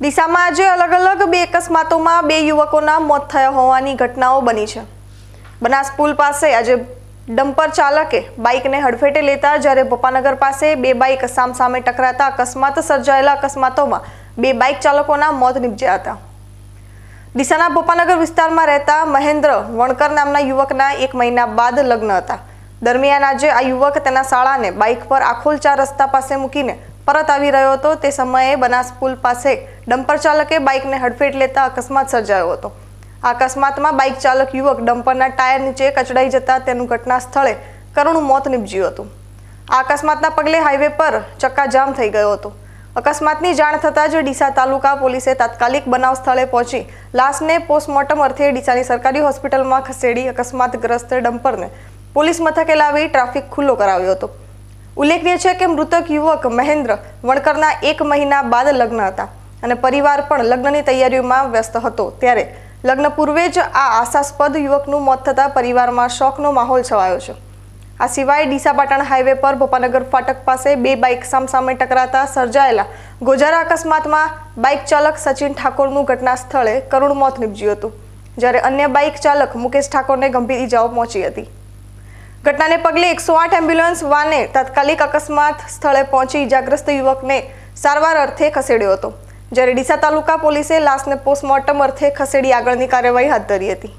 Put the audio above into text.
ડીસામાં આજે અલગ અલગ બે અકસ્માતોમાં બે યુવકોના મોત થયા હોવાની ઘટનાઓ બની છે. બનાસ પુલ પાસે આજે ડમ્પર ચાલકે બાઇકને હડફેટે લેતા જ્યારે ભોપાનગર પાસે બે બાઇક સામસામે ટકરાતા અકસ્માત સર્જાયેલા અકસ્માતોમાં બે બાઇક ચાલકોના મોત નીપજ્યા હતા. ડીસાના ભોપાનગર વિસ્તારમાં રહેતા મહેન્દ્ર વણકર નામના યુવકના એક મહિના બાદ લગ્ન હતા. દરમિયાન આજે આ યુવક તેના શાળાને બાઇક પર આખોલ ચાર રસ્તા પાસે મૂકીને પરત આવી રહ્યો હતો. તે સમયે બનાસ પુલ પાસે ડમ્પર ચાલકે બાઇકને હડફેટ લેતા અકસ્માત સર્જાયો હતો. આ અકસ્માતમાં બાઇક ચાલક યુવક ડમ્પરના ટાયર નીચે કચડાઈ જતા તેનું ઘટના સ્થળે કરુણ મોત નીપજ્યું હતું. આ અકસ્માતના પગલે હાઈવે પર ચક્કાજામ થઈ ગયો હતો. અકસ્માતની જાણ થતાં જ ડીસા તાલુકા પોલીસે તાત્કાલિક બનાવ સ્થળે પહોંચી લાશને પોસ્ટમોર્ટમ અર્થે ડીસાની સરકારી હોસ્પિટલમાં ખસેડી અકસ્માતગ્રસ્ત ડમ્પરને પોલીસ મથકે લાવી ટ્રાફિક ખુલ્લો કરાવ્યો હતો. ઉલ્લેખનીય છે કે મૃતક યુવક મહેન્દ્ર વણકરના એક મહિના બાદ લગ્ન હતા અને પરિવાર પણ લગ્નની તૈયારીઓમાં વ્યસ્ત હતો. ત્યારે લગ્ન પૂર્વે જ આ આશાસ્પદ યુવકનું મોત થતાં પરિવારમાં શોકનો માહોલ છવાયો છે. આ સિવાય ડીસાપાટણ હાઈવે પર ભોપાનગર ફાટક પાસે બે બાઇક સામસામે ટકરાતા સર્જાયેલા ગોજારા અકસ્માતમાં બાઇક ચાલક સચિન ઠાકોરનું ઘટના સ્થળે કરુણ મોત નીપજ્યું હતું, જ્યારે અન્ય બાઇક ચાલક મુકેશ ઠાકોરને ગંભીર ઇજાઓ પહોંચી હતી. ઘટનાને પગલે એકસો આઠ એમ્બ્યુલન્સ વાને તાત્કાલિક અકસ્માત સ્થળે પહોંચી ઇજાગ્રસ્ત યુવકને સારવાર અર્થે ખસેડ્યો હતો. જ્યારે ડીસા તાલુકા પોલીસે લાશને પોસ્ટમોર્ટમ અર્થે ખસેડી આગળની કાર્યવાહી હાથ ધરી હતી.